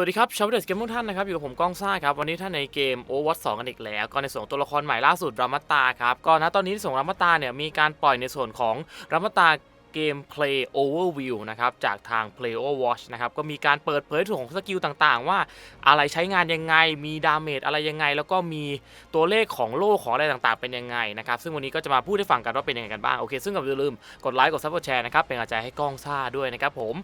สวัสดีครับชาวเดสเกมทุกท่านนะครับอยู่กับผมก้องซ่าครับวันนี้ท่านในเกม Overwatch 2 กันอีกแล้ว ก็ในส่วนของตัวละครใหม่ล่าสุดรามาตาครับก็ณตอนนี้ในส่วนของรามาตาเนี่ยมีการปล่อยในส่วนของรามาตาเกม Play Overview นะครับจากทาง Play Overwatch นะครับก็มีการเปิดเผยถึงของสกิลต่างๆ ว่าอะไรใช้งานยังไง มีดาเมจอะไรยังไง แล้วก็มีตัวเลขของโล่ของอะไรต่างๆ เป็นยังไงนะครับซึ่งวันนี้ก็จะมาพูดให้ฟังกันว่าเป็นยังไงกันบ้างโอเค ซึ่งก่อนอื่นอย่าลืมกดไลค์กดซับกดแชร์นะครับเป็นกำลังใจให้ก้องซ่าด้วยนะครับผม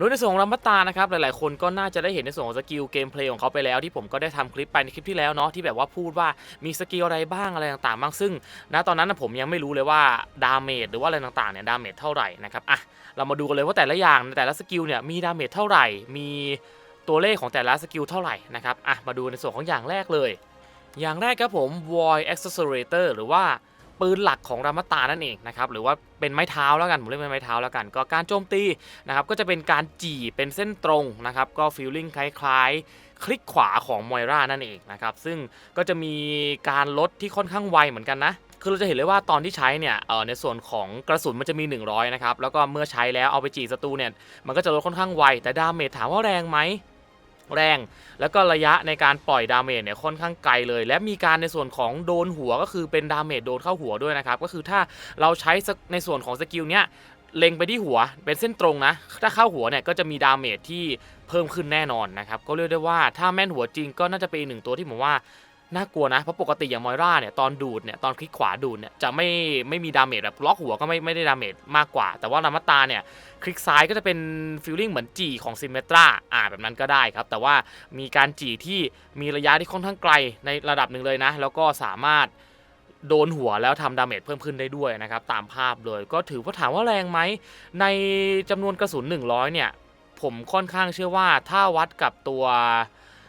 โดยในส่วนของรัมบตตานะครับหลายๆ คนก็น่าจะได้เห็นในส่วนของสกิลเกมเพลย์ของเขาไปแล้วที่ผมก็ได้ทำคลิปไปในคลิปที่แล้วเนาะที่แบบว่าพูดว่ามีสกิลอะไรบ้างอะไรต่างๆบ้างซึ่งณตอนนั้นผมยังไม่รู้เลยว่าดาเมจหรือว่าอะไรต่างๆเนี่ยดาเมจเท่าไหร่นะครับอะเรามาดูกันเลยว่าแต่ละอย่างแต่ละสกิลเนี่ยมีดาเมจเท่าไหร่ มีตัวเลขของแต่ละสกิลเท่าไหร่นะครับอะมาดูในส่วนของอย่างแรกเลย อย่างแรกครับผม Void Accelerator หรือว่า ปืนหลักของรามาตานั่นเองนะครับหรือว่าเป็นไม้เท้าแล้วกันผมเรียกเป็นไม้เท้าแล้วกัน ก็การโจมตีนะครับก็จะเป็นการจี่เป็นเส้นตรงนะครับก็ฟีลลิ่งคล้ายๆ คลิกขวาของมอยรานั่นเองนะครับซึ่งก็จะมีการลดที่ค่อนข้างไวเหมือนกันนะคือเราจะเห็นเลยว่าตอนที่ใช้เนี่ยเออในส่วนของกระสุนมันจะมี 100 นะครับ แล้วก็เมื่อใช้แล้วเอาไปจีศัตรูเนี่ย มันก็จะลดค่อนข้างไว แต่ดาเมจถามว่าแรงไหม แรง แล้วก็ระยะในการปล่อยดาเมจเนี่ยค่อนข้างไกลเลย และมีการในส่วนของโดนหัวก็คือเป็นดาเมจโดนเข้าหัวด้วยนะครับก็คือถ้าเราใช้ในส่วนของสกิลเนี้ยเล็งไปที่หัวเป็นเส้นตรงนะ ถ้าเข้าหัวเนี่ยก็จะมีดาเมจที่เพิ่มขึ้นแน่นอนนะครับ ก็เรียกได้ว่าถ้าแม่นหัวจริงก็น่าจะเป็นอีกหนึ่งตัวที่ผมว่า น่ากลัวนะ เพราะปกติอย่างมอยราเนี่ยตอนดูดเนี่ยตอนคลิกขวาดูดเนี่ยจะไม่ไม่มีดาเมจแบบล็อกหัวก็ไม่ไม่ได้ดาเมจมากกว่า แต่ว่ารามาตาเนี่ยคลิกซ้ายก็จะเป็นฟีลลิ่งเหมือนจีของซิมเมตราอ่าแบบนั้นก็ได้ครับ แต่ว่ามีการจีที่มีระยะที่ค่อนข้างไกลในระดับหนึ่งเลยนะ แล้วก็สามารถโดนหัวแล้วทำดาเมจเพิ่มขึ้นได้ด้วยนะครับตามภาพเลยก็ถือว่าถามว่าแรงไหมในจำนวนกระสุน 100 เนี่ยผมค่อนข้างเชื่อว่าถ้าวัดกับตัว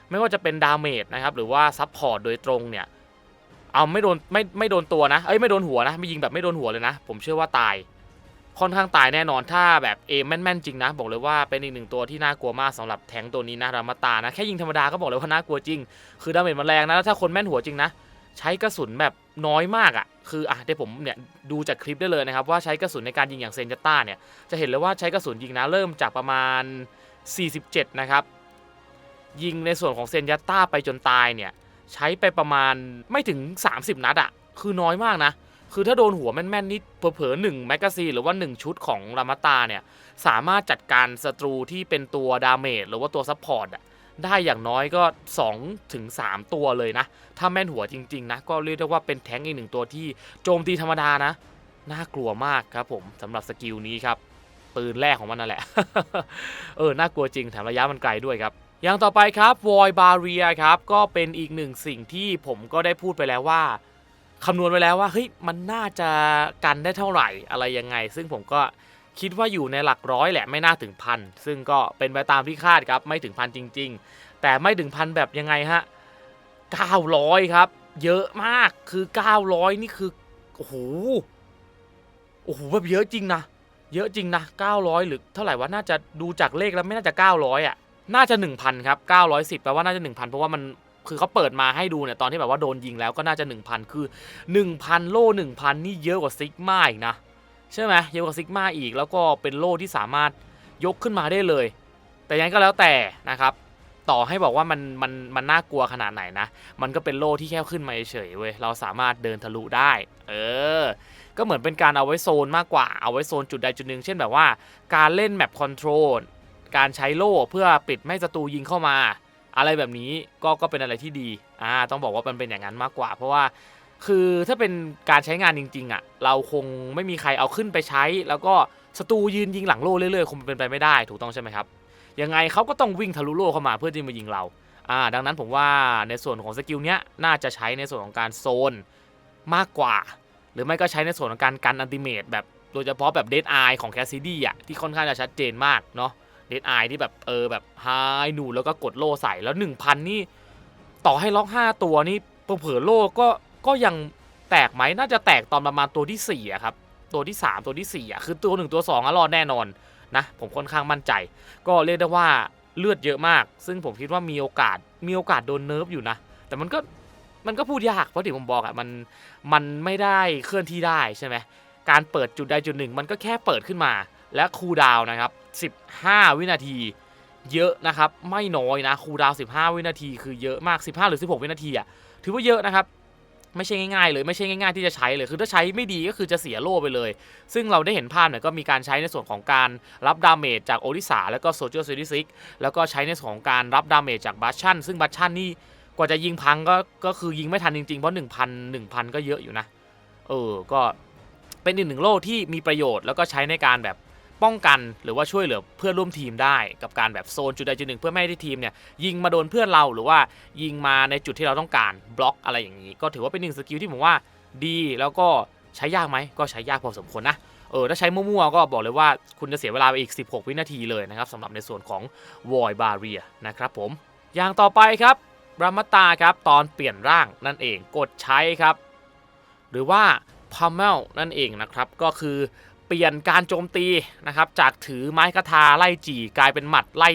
ไม่ว่าจะเป็นดาเมจนะครับหรือว่าซับพอร์ตโดยตรงเนี่ยเอาไม่โดนไม่ไม่โดนตัวนะเอ้ยไม่โดนหัวนะไม่ยิงแบบไม่โดนหัวเลยนะ ผมเชื่อว่าตาย ค่อนข้างตายแน่นอนถ้าแบบเอมแม่นๆจริงนะ บอกเลยว่าเป็นอีกหนึ่งตัวที่น่ากลัวมากสำหรับแทงตัวนี้นะรามาตานะแค่ยิงธรรมดาก็บอกเลยว่าน่ากลัวจริง คือดาเมจมันแรงนะแล้วถ้าคนแม่นหัวจริงนะ ใช้กระสุนแบบน้อยมากอะ่ะ คืออะเดี๋ยวผมเนี่ยดูจากคลิปได้เลยนะครับว่าใช้กระสุนในการยิงอย่างเซนจต้าเนี่ยจะเห็นเลยว่าใช้กระสุนยิงนะเริ่มจากประมาณ 47 นะครับ ยิงในส่วนของเซนยัตตาไปจนตายเนี่ย ใช้ไปประมาณไม่ถึง 30 นัดอะคือน้อยมากนะ คือถ้าโดนหัวแม่นๆนี่เผลอๆหนึ่งแมกกาซีนหรือว่า 1 ชุดของรามาตาเนี่ย สามารถจัดการศัตรูที่เป็นตัวดาเมจหรือว่าตัวซัพพอร์ตอะได้อย่างน้อยก็2ถึง3ตัวเลยนะ ถ้าแม่นหัวจริงๆนะ ก็เรียกได้ว่าเป็นแท้งอีกหนึ่งตัวที่โจมตีธรรมดานะ น่ากลัวมากครับผมสำหรับสกิลนี้ครับปืนแรกของมันนั่นแหละ เออ น่ากลัวจริงแถมระยะมันไกลด้วยครับ อย่างต่อไปครับ Void Barrier ครับก็เป็นอีกหนึ่งสิ่งที่ผมก็ได้พูดไปแล้วว่าคำนวณไว้แล้วว่าเฮ้ยมันน่าจะกันได้เท่าไหร่อะไรยังไง ซึ่งผมก็คิดว่าอยู่ในหลักร้อยแหละไม่น่าถึงพันซึ่งก็เป็นไปตามที่คาดครับไม่ถึงพันจริง ๆ แต่ไม่ถึงพันแบบยังไงฮะ900 ครับ เยอะมากคือ 900 นี่คือโอ้โหโอ้โหแบบเยอะจริงนะเยอะจริงนะ900 หรือเท่าไหร่วะน่าจะดูจากเลขแล้วไม่น่าจะ 900อะ น่าจะ 1,000ครับ910แปลว่าน่าจะ 1,000 เพราะว่ามันคือเขาเปิดมาให้ดูเนี่ยตอนที่แบบว่าโดนยิงแล้วก็น่าจะ 1,000 คือ 1,000 โล่ 1,000 นี่เยอะกว่าซิกมาอีกนะ ใช่ไหมเยอะกว่าซิกมาอีกแล้วก็เป็นโล่ที่สามารถยกขึ้นมาได้เลย แต่ยังไงก็แล้วแต่นะครับ ต่อให้บอกว่ามันมันมันน่ากลัวขนาดไหนนะ มันก็เป็นโล่ที่แค่ขึ้นมาเฉยๆเว้ยเราสามารถเดินทะลุได้ เออ ก็เหมือนเป็นการเอาไว้โซนมากกว่าเอาไว้โซนจุดใดจุดหนึ่งเช่นแบบว่า การเล่นแมปคอนโทรล การใช้โล่เพื่อปิดไม่ให้ศัตรูยิงเข้ามา อะไรแบบนี้ก็ก็เป็นอะไรที่ดีอ่าต้องบอกว่ามันเป็นอย่างนั้นมากกว่า เพราะว่าคือถ้าเป็นการใช้งานจริงๆอะเราคงไม่มีใครเอาขึ้นไปใช้ แล้วก็ศัตรูยืนยิงหลังโล่เรื่อยๆคงเป็นไปไม่ได้ถูกต้องใช่ไหมครับยังไงเขาก็ต้องวิ่งทะลุโล่เข้ามาเพื่อที่มายิงเราอ่าดังนั้นผมว่าในส่วนของสกิลเนี้ยน่าจะใช้ในส่วนของการโซนมากกว่า หรือไม่ก็ใช้ในส่วนของการกันอันติเมตแบบโดยเฉพาะแบบเดดไอของแคสซิดี้อะที่ค่อนข้างจะชัดเจนมากเนาะ เดดไอที่แบบเออแบบไฮหนูแล้วก็กดโล่ใส่แล้ว 1,000 นี่ ต่อให้ล็อก 5 ตัวนี่เผลอโล่ก็ก็ยังแตกไหมน่าจะแตกตอนประมาณตัวที่4อะครับตัวที่ 3 ตัวที่4อะคือตัว 1 ตัว2อะรอดแน่นอนนะผมค่อนข้างมั่นใจ ก็เรียกได้ว่าเลือดเยอะมาก ซึ่งผมคิดว่ามีโอกาสมีโอกาสโดนเนิร์ฟอยู่นะ แต่มันก็มันก็พูดยากเพราะที่ผมบอกอะมันมันไม่ได้เคลื่อนที่ได้ใช่ไหมการเปิดจุดใดจุดหนึ่ง มันก็แค่เปิดขึ้นมา และคูดาวนะครับ 15 วินาที เยอะนะครับ ไม่น้อยนะคูดาว 15 วินาที คือเยอะมาก 15 หรือ 16 วินาทีอะถือว่าเยอะนะครับไม่ใช่ง่ายๆเลยไม่ใช่ง่ายๆที่จะใช้เลยคือถ้าใช้ไม่ดีก็คือจะเสียโล่ไปเลย ซึ่งเราได้เห็นภาพเนี่ยก็มีการใช้ในส่วนของการรับดาเมจจากโอริสาแล้วก็โซเจอร์ซิติซิกแล้วก็ใช้ในส่วนของการรับดาเมจจากบัชชันซึ่งบัชชันนี่กว่าจะยิงพังก็ก็คือยิงไม่ทันจริงๆ เพราะ 1,000 1,000 ก็เยอะอยู่นะ เออ ก็เป็นอีกหนึ่งโล่ที่มีประโยชน์แล้วก็ใช้ในการแบบ ป้องกันหรือว่าช่วยเหลือเพื่อนร่วมทีมได้ กับการแบบโซนจุดใดจุดหนึ่งเพื่อไม่ให้ทีมเนี่ยยิงมาโดนเพื่อนเราหรือว่ายิงมาในจุดที่เราต้องการบล็อกอะไรอย่างนี้ ก็ถือว่าเป็นหนึ่งสกิลที่ผมว่าดีแล้วก็ใช้ยากไหมก็ใช้ยากพอสมควรนะเออถ้าใช้มั่วๆก็บอกเลยว่าคุณจะเสียเวลาไปอีก 16 วินาทีเลยนะครับสำหรับในส่วนของ Void Barrier นะครับผมอย่างต่อไปครับรามาตาครับตอนเปลี่ยนร่างนั่นเองกดใช้ครับ หรือว่าพา m มลนั่นเองนะครับก็คือ เปลี่ยนการโจมตีนะครับจากถือไม้คาทาไล่จีกลายเป็นหมัดไล่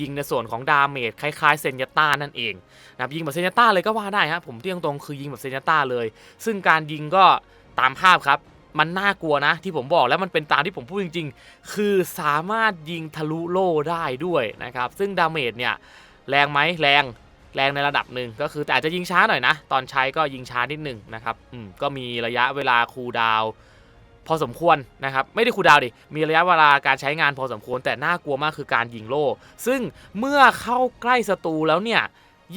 ยิงในส่วนของดาเมจคล้ายๆเซนยาต้านั่นเองนะครับยิงแบบเซนยาต้าเลยก็ว่าได้ครับผมเที่ยงตรงๆคือยิงแบบเซนยาต้าเลย ซึ่งการยิงก็ตามภาพครับมันน่ากลัวนะที่ผมบอกแล้วมันเป็นตามที่ผมพูดจริง ๆ คือสามารถยิงทะลุโล่ได้ด้วยนะครับซึ่งดาเมจเนี่ยแรงไหมแรงแรงในระดับหนึ่งก็คือแต่อาจจะยิงช้าหน่อยนะ ตอนใช้ก็ยิงช้านิดหนึ่งนะครับอืมก็มีระยะเวลาคูลดาวน์ พอสมควรนะครับไม่ได้คูดาวดิมีระยะเวลาการใช้งานพอสมควร แต่น่ากลัวมากคือการยิงโล่ ซึ่งเมื่อเข้าใกล้ศัตรูแล้วเนี่ย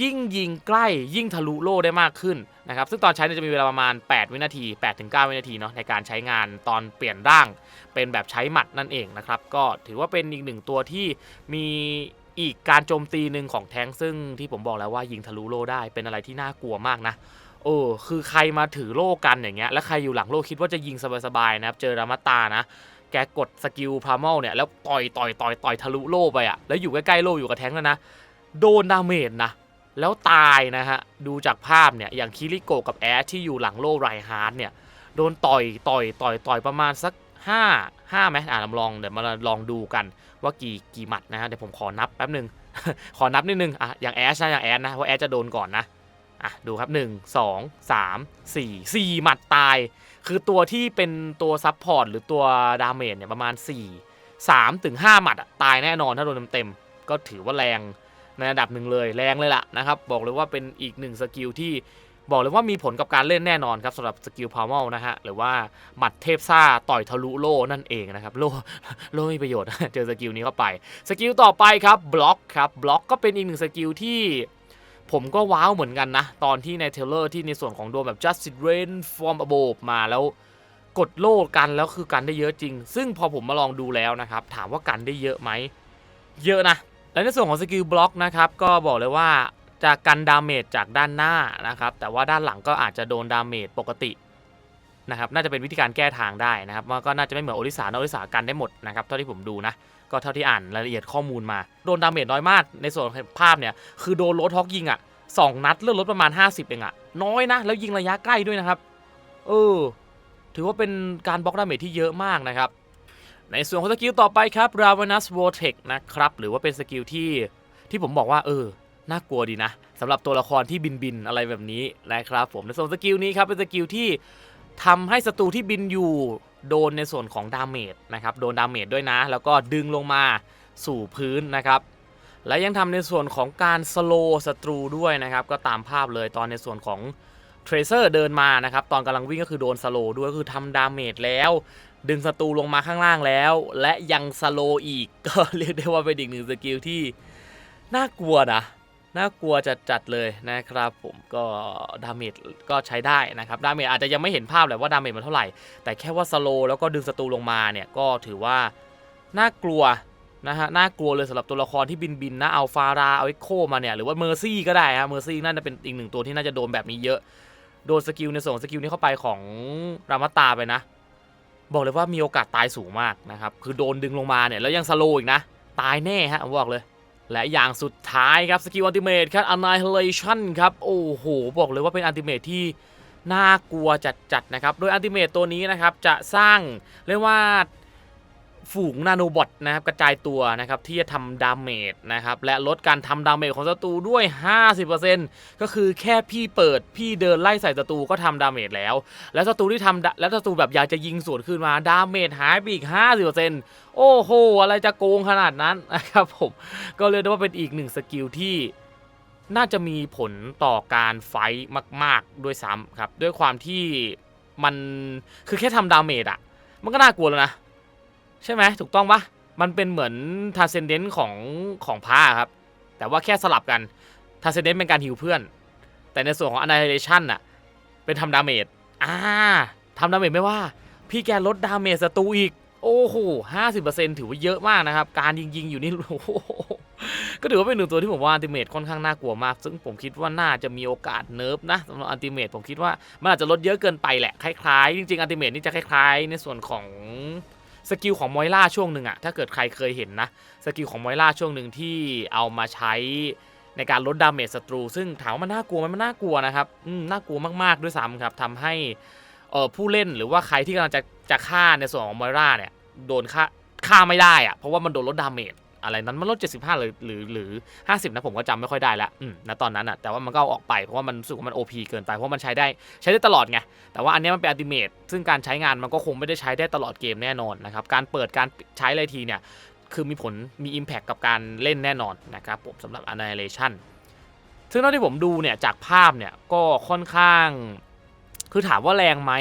ยิ่งยิงใกล้ยิ่งทะลุโล่ได้มากขึ้นนะครับซึ่งตอนใช้จะมีเวลาประมาณ 8 วินาที 8-9 วินาทีเนาะในการใช้งานตอนเปลี่ยนร่าง เป็นแบบใช้หมัดนั่นเองนะครับก็ถือว่าเป็นอีกหนึ่งตัวที่มีอีกการโจมตีหนึ่งของแทงซึ่งที่ผมบอกแล้วว่ายิงทะลุโล่ได้เป็นอะไรที่น่ากลัวมากนะ โอ้คือใครมาถือโล่กันอย่างเงี้ยแล้วใครอยู่หลังโล่คิดว่าจะยิงสบายๆนะครับเจอรามาตานะ แกกดสกิลพรามลเนี่ยแล้วต่อยต่อยต่อยต่อยทะลุโล่ไปอะแล้วอยู่ใกล้ๆโล่อยู่กับแทงแล้วนะ โดนดาเมจนะแล้วตายนะฮะดูจากภาพเนี่ยอย่างคิริโกกับแอชที่อยู่หลังโล่ไรฮาร์ดเนี่ยโดนต่อยต่อยต่อยต่อยประมาณสัก5 5ไหมอ่าลองเดี๋ยวมาลองดูกันว่ากี่กี่หมัดนะฮะเดี๋ยวผมขอนับแป๊บหนึ่งขอนับนิดนึงอะอย่างแอชนะอย่างแอชนะเพราะแอชจะโดนก่อนนะ อะดูครับ 1 2 3 4 4 หมัดตาย คือตัวที่เป็นตัวซับพอร์ตหรือตัวดาเมจเนี่ยประมาณ 4 3ถึง5หมัดตายแน่นอนถ้าโดนเต็มๆก็ถือว่าแรงในระดับหนึ่งเลยแรงเลยล่ะนะครับ บอกเลยว่าเป็นอีกหนึ่งสกิลที่บอกเลยว่ามีผลกับการเล่นแน่นอนครับสำหรับสกิลพาวเมลนะฮะหรือว่าหมัดเทพซ่าต่อยทะลุโล่นั่นเองนะครับโล่โล่มีประโยชน์ เจอสกิลนี้เข้าไป สกิลต่อไปครับบล็อกครับบล็อกก็เป็นอีกหนึ่งสกิลที่ ผมก็ว้าวเหมือนกันนะ ตอนที่ในเทเลอร์ที่ในส่วนของโดนแบบ just rain from above มาแล้วกดโล่กันแล้วคือกันได้เยอะจริง ซึ่งพอผมมาลองดูแล้วนะครับ ถามว่ากันได้เยอะไหม เยอะนะ และในส่วนของสกิลบล็อกนะครับ ก็บอกเลยว่าจะกันดาเมจจากด้านหน้านะครับ แต่ว่าด้านหลังก็อาจจะโดนดาเมจปกตินะครับ น่าจะเป็นวิธีการแก้ทางได้นะครับว่าก็น่าจะไม่เหมือนโอริสาโอริสากันได้หมดนะครับ เท่าที่ผมดูนะ ก็เท่าที่อ่านรายละเอียดข้อมูลมา โดนดาเมจน้อยมากในส่วนของภาพเนี่ย คือโดนรดฮอกยิงอะสองนัดเลือดลดประมาณ 50 เองอะ น้อยนะ แล้วยิงระยะใกล้ด้วยนะครับ เออ ถือว่าเป็นการบล็อกดาเมจที่เยอะมากนะครับ ในส่วนของสกิลต่อไปครับ Ravenous Vortex นะครับ หรือว่าเป็นสกิลที่ที่ผมบอกว่า เออน่ากลัวดีนะสำหรับตัวละครที่บินบินอะไรแบบนี้นะครับผมในส่วนสกิลนี้ครับเป็นสกิลที่ ทำให้ศัตรูที่บินอยู่โดนในส่วนของดาเมจนะครับโดนดาเมจด้วยนะ แล้วก็ดึงลงมาสู่พื้นนะครับ และยังทำในส่วนของการสโลศัตรูด้วยนะครับ ก็ตามภาพเลยตอนในส่วนของเทรเซอร์เดินมานะครับ ตอนกำลังวิ่งก็คือโดนสโลด้วยคือทำดาเมจแล้ว ดึงศัตรูลงมาข้างล่างแล้ว และยังสโลอีกก็เรียกได้ว่าเป็นอีกหนึ่งสกิลที่น่ากลัวนะ น่ากลัวจะจัดเลยนะครับผมก็ดาเมจก็ใช้ได้นะครับดาเมจอาจจะยังไม่เห็นภาพแหละว่าดาเมจมันเท่าไหร่ แต่แค่ว่าสโลแล้วก็ดึงศัตรูลงมาเนี่ยก็ถือว่าน่ากลัวนะฮะน่ากลัวเลยสำหรับตัวละครที่บินบินนะเอาฟาราเอาเอ็กโคมาเนี่ยหรือว่าเมอร์ซี่ก็ได้ฮะเมอร์ซี่น่าจะเป็นอีกหนึ่งตัวที่น่าจะโดนแบบนี้เยอะ โดนสกิลในส่วนของสกิลนี้เข้าไปของรามาตาไปนะ บอกเลยว่ามีโอกาสตายสูงมากนะครับคือโดนดึงลงมาเนี่ยแล้วยังสโลอีกนะ ตายแน่ฮะผมบอกเลย และอย่างสุดท้ายครับสกิลอัลติเมทครับ Annihilation ครับ โอ้โห บอกเลยว่าเป็นอัลติเมทที่น่ากลัวจัดๆนะครับ โดยอัลติเมทตัวนี้นะครับ จะสร้างเรียกว่า ฝูงนาโนบอทนะครับกระจายตัวนะครับที่จะทำดาเมจนะครับและลดการทำดาเมจของศัตรูด้วย 50%ก็คือแค่พี่เปิดพี่เดินไล่ใส่ศัตรูก็ทำดาเมจแล้ว แล้วศัตรูที่ทำแล้วศัตรูแบบอยากจะยิงสวนขึ้นมาดาเมจหายไปอีก 50%โอ้โห อะไรจะโกงขนาดนั้นนะครับผมก็เรียได้ว่าเป็นอีกหนึ่งสกิลที่น่าจะมีผลต่อการไฟท์มาก ๆ ด้วยซ้ำครับ ด้วยความที่มันคือแค่ทำดาเมจอะมันก็น่ากลัวแล้วนะ ใช่ไหมถูกต้องปะมันเป็นเหมือนทาเซนเดนต์ของของพาครับ แต่ว่าแค่สลับกันทาเซนเดนต์เป็นการฮิวเพื่อน แต่ในส่วนของ Annihilation น่ะเป็นทำดาเมจอ่าทำดาเมจไม่ว่า พี่แกลดดาเมจศัตรูอีก โอ้โหห้าสิบเปอร์เซ็นถือว่าเยอะมากนะครับ การยิงยิงๆอยู่นี่โอ้โหก็ถือว่าเป็นหนึ่งตัวที่ผมว่าอันติเมตค่อนข้างน่ากลัวมาก ซึ่งผมคิดว่าน่าจะมีโอกาสเนิร์ฟนะสำหรับอันติเมตผมคิดว่ามันอาจจะลดเยอะเกินไปแหละ คล้ายๆ จริงๆอันติเมตนี่จะคล้ายๆ ในส่วนของ สกิลของมอยล่าช่วงหนึ่งอะถ้าเกิดใครเคยเห็นนะ สกิลของมอยล่าช่วงหนึ่งที่เอามาใช้ในการลดดาเมจศัตรู ซึ่งถามว่ามันน่ากลัวไหมมันน่ากลัวนะครับน่ากลัวมากๆด้วยซ้ำครับทำให้เออผู้เล่นหรือว่าใครที่กำลังจะจะฆ่าในส่วนของมอยล่าเนี่ยโดนฆ่าฆ่าไม่ได้อะเพราะว่ามันโดนลดดาเมจ อะไรนั้นมันลด 75เลยหรือหรือ 50 นะผมก็จำไม่ค่อยได้ละอืมณตอนนั้นอะแต่ว่ามันก็เอาออกไปเพราะว่ามันรู้สึกว่ามัน OP เกินไปเพราะมันใช้ได้ใช้ได้ตลอดไง แต่ว่าอันนี้มันเป็นอัลติเมทซึ่งการใช้งานมันก็คงไม่ได้ใช้ได้ตลอดเกมแน่นอนนะครับการเปิดการใช้อะไรทีเนี่ยคือมีผลมี Impact กับการเล่นแน่นอนนะครับผมสำหรับ Annihilation ซึ่งเท่าที่ผมดูเนี่ยจากภาพเนี่ยก็ค่อนข้าง คือถามว่าแรงไหม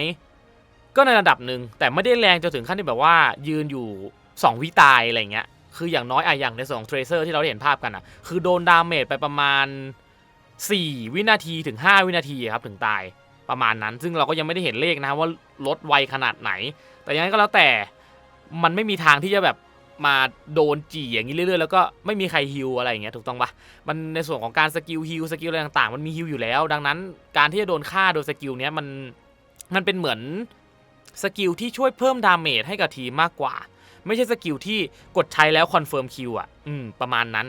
ก็ในระดับหนึ่งแต่ไม่ได้แรงจนถึงขั้นที่แบบว่ายืนอยู่ 2 วิตายอะไรเงี้ย คืออย่างน้อยอะอย่างในส่วนของเทรเซอร์ที่เราเห็นภาพกันอะคือโดนดาเมจไปประมาณ 4 วินาทีถึง 5 วินาทีครับถึงตายประมาณนั้น ซึ่งเราก็ยังไม่ได้เห็นเลขนะว่าลดไวขนาดไหน แต่ยังไงก็แล้วแต่มันไม่มีทางที่จะแบบมาโดนจี่อย่างนี้เรื่อยๆ แล้วก็ไม่มีใครฮิวอะไรอย่างเงี้ยถูกต้องปะมันในส่วนของการสกิลฮิวสกิลอะไรต่างๆ มันมีฮิวอยู่แล้ว ดังนั้นการที่จะโดนฆ่าโดยสกิลเนี้ยมันมันเป็นเหมือนสกิลที่ช่วยเพิ่มดาเมจให้กับทีมมากกว่า ไม่ใช่สกิลที่กดใช้แล้วคอนเฟิร์มคิวอะ อืม ประมาณนั้น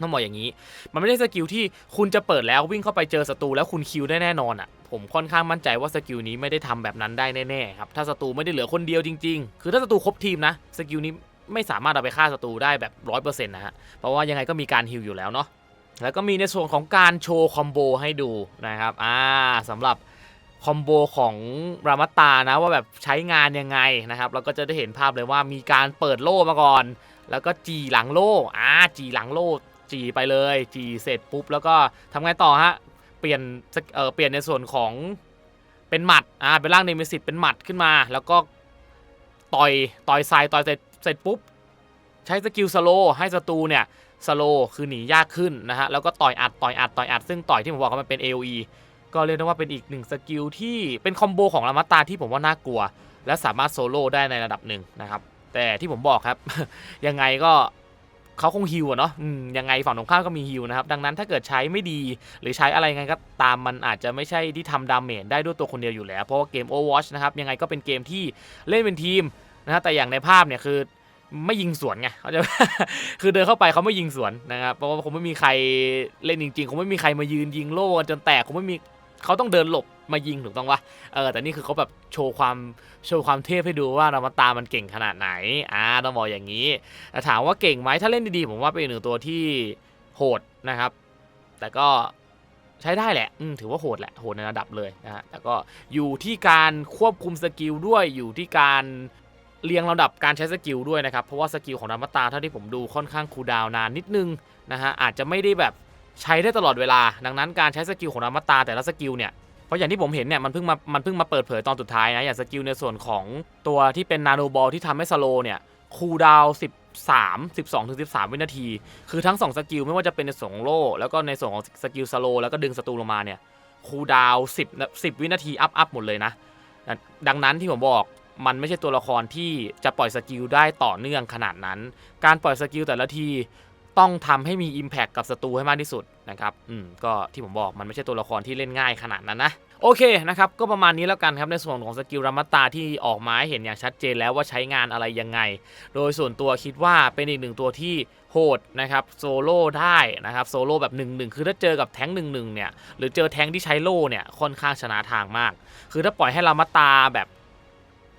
ต้องบอกอย่างนี้ มันไม่ใช่สกิลที่คุณจะเปิดแล้ววิ่งเข้าไปเจอศัตรูแล้วคุณคิวได้แน่นอนอะ ผมค่อนข้างมั่นใจว่าสกิลนี้ไม่ได้ทำแบบนั้นได้แน่ๆครับ ถ้าศัตรูไม่ได้เหลือคนเดียวจริง ๆ คือถ้าศัตรูครบทีมนะ สกิลนี้ไม่สามารถเอาไปฆ่าศัตรูได้แบบร้อยเปอร์เซ็นต์นะฮะ เพราะว่ายังไงก็มีการฮิวอยู่แล้วเนาะ แล้วก็มีในส่วนของการโชว์คอมโบให้ดูนะครับ อ่าสำหรับ คอมโบของรามัตตานะว่าแบบใช้งานยังไงนะครับเราก็จะได้เห็นภาพเลยว่ามีการเปิดโล่มาก่อน แล้วก็จีหลังโล่อ่าจีหลังโล่จีไปเลย จีเสร็จปุ๊บแล้วก็ทำไงต่อฮะเปลี่ยนเออเปลี่ยนในส่วนของเป็นหมัดอ่าเป็นร่างเนมิสิตเป็นหมัดขึ้นมา แล้วก็ต่อยต่อยทรายต่อยเสร็จเสร็จปุ๊บใช้สกิลสโลให้ศัตรูเนี่ยสโลคือหนียากขึ้นนะฮะแล้วก็ต่อยอัดต่อยอัดต่อยอัดซึ่งต่อยที่ผมบอกว่ามันเป็น AOE ก็เรียกได้ว่าเป็นอีกหนึ่งสกิลที่เป็นคอมโบของรามาตาที่ผมว่าน่ากลัว และสามารถโซโล่ได้ในระดับหนึ่งนะครับ แต่ที่ผมบอกครับ ยังไงก็เขาคงฮิวอะเนาะยังไงฝั่งตรงข้ามก็มีฮิวนะครับ ดังนั้นถ้าเกิดใช้ไม่ดี หรือใช้อะไรไงก็ตามมันอาจจะไม่ใช่ที่ทำดาเมจได้ด้วยตัวคนเดียวอยู่แล้ว เพราะว่าเกม Overwatch นะครับ ยังไงก็เป็นเกมที่เล่นเป็นทีมนะฮะแต่อย่างในภาพเนี่ยคือไม่ยิงสวนไงเขาจะคือเดินเข้าไปเขาไม่ยิงสวนนะครับเพราะว่าคงไม่มีใครเล่นจริงๆคงไม่มีใครมายืนยิงโล่จนแตกคงไม่มี เขาต้องเดินหลบมายิงถูกต้องปะเออแต่นี่คือเขาแบบโชว์ความโชว์ความเทพให้ดูว่ารามาตามันเก่งขนาดไหนอ่าต้องบอกอย่างนี้แต่ถามว่าเก่งไหมถ้าเล่นดีๆผมว่าเป็นหนึ่งตัวที่โหดนะครับ แต่ก็ใช้ได้แหละอืมถือว่าโหดแหละโหดในระดับเลยนะฮะแต่ก็อยู่ที่การควบคุมสกิลด้วยอยู่ที่การเรียงลำดับการใช้สกิลด้วยนะครับ เพราะว่าสกิลของรามาตาเท่าที่ผมดูค่อนข้างคูลดาวนานนิดนึงนะฮะอาจจะไม่ได้แบบ ใช้ได้ตลอดเวลา ดังนั้นการใช้สกิลของรามาตาแต่ละสกิลเนี่ยเพราะอย่างที่ผมเห็นเนี่ยมันเพิ่งมามันเพิ่งมาเปิดเผยตอนสุดท้ายนะอย่างสกิลในส่วนของตัวที่เป็นนาโนบอลที่ทำให้สโลเนี่ยคูลดาวน์13 12ถึง13 วินาที คือทั้ง 2 สกิลไม่ว่าจะเป็นในส่วนของโล่แล้วก็ในส่วนของสกิลสโลแล้วก็ดึงศัตรูลงมาเนี่ยคูลดาว10 10 วินาทีอัพอัพหมดเลยนะ ดังนั้นที่ผมบอกมันไม่ใช่ตัวละครที่จะปล่อยสกิลได้ต่อเนื่องขนาดนั้น การปล่อยสกิลแต่ละที ต้องทำให้มี Impact กับศัตรูให้มากที่สุดนะครับ อืม ก็ที่ผมบอกมันไม่ใช่ตัวละครที่เล่นง่ายขนาดนั้นนะโอเคนะครับ ก็ประมาณนี้แล้วกันครับในส่วนของสกิลรามาตาที่ออกมาให้เห็นอย่างชัดเจนแล้วว่าใช้งานอะไรยังไง โดยส่วนตัวคิดว่าเป็นอีกหนึ่งตัวที่โหดนะครับโซโล่ได้นะครับโซโล่แบบ1นึคือถ้าเจอกับแท้งหนึ่งหนึ่งเนี่ยหรือเจอแท้งที่ใช้โล่เนี่ยค่อนข้างชนะทางมาก คือถ้าปล่อยให้รามาตาแบบ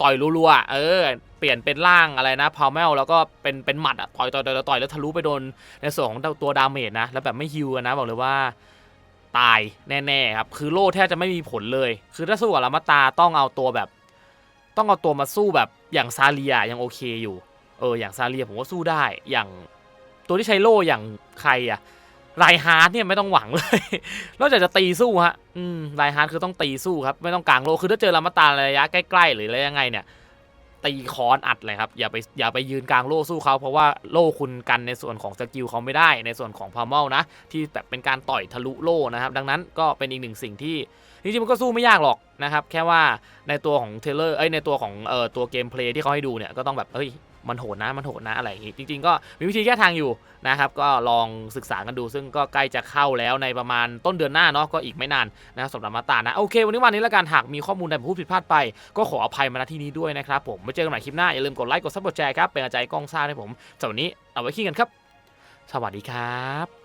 ต่อยรัวๆเออ เปลี่ยนเป็นร่างอะไรนะพาวเมลแล้วก็เป็นเป็นหมัดอะต่อยต่อยต่อยต่อยต่อยแล้วทะลุไปโดนในส่วนของตัวดาเมจนะแล้วแบบไม่ฮิวนะบอกเลยว่าตายแน่ๆครับคือโล่แทบจะไม่มีผลเลย คือถ้าสู้กับลามาตาต้องเอาตัวแบบ ต้องเอาตัวมาสู้แบบอย่างซาเลียยังโอเคอยู่ เอออย่างซาเลียผมว่าสู้ได้อย่างตัวที่ใช้โล่อย่างใครอะ ไรฮาร์ดเนี่ยไม่ต้องหวังเลยนอกจากจะตีสู้ฮะอืมไรฮาร์ดคือต้องตีสู้ครับ ไม่ต้องกลางโลคือถ้าเจอลามาตาระยะใกล้ๆ หรืออะไรยังไงเนี่ย ตีคอนอัดเลยครับ อย่าไปอย่าไปยืนกลางโล่สู้เขาเพราะว่าโล่คุณกันในส่วนของสกิลเขาไม่ได้ในส่วนของพาเมลนะ ที่แบบเป็นการต่อยทะลุโล่นะครับ ดังนั้นก็เป็นอีกหนึ่งสิ่งที่จริงๆมันก็สู้ไม่ยากหรอกนะครับ แค่ว่าในตัวของเทเลอร์เอ้ยในตัวของเอ่อตัวเกมเพลย์ที่เขาให้ดูเนี่ยก็ต้องแบบเอ้ย มันโหดนะมันโหดนะอะไรอย่างงี้จริง ๆ ก็มีวิธีแก้ทางอยู่นะครับก็ลองศึกษากันดู ซึ่งก็ใกล้จะเข้าแล้วในประมาณต้นเดือนหน้าเนาะก็อีกไม่นานนะสำหรับมาตานะโอเค วันนี้วันนี้ละกันหากมีข้อมูลใดผมพูดผิดพลาดไป ก็ขออภัยมาณที่นี้ด้วยนะครับผมไว้เจอกันใหม่คลิปหน้าอย่าลืมกดไลค์กดซับกดแชร์ครับเป็นกำลังใจกล้องซ่าให้ผมสำหรับวันนี้เอาไว้ขี้กันครับ สวัสดีครับ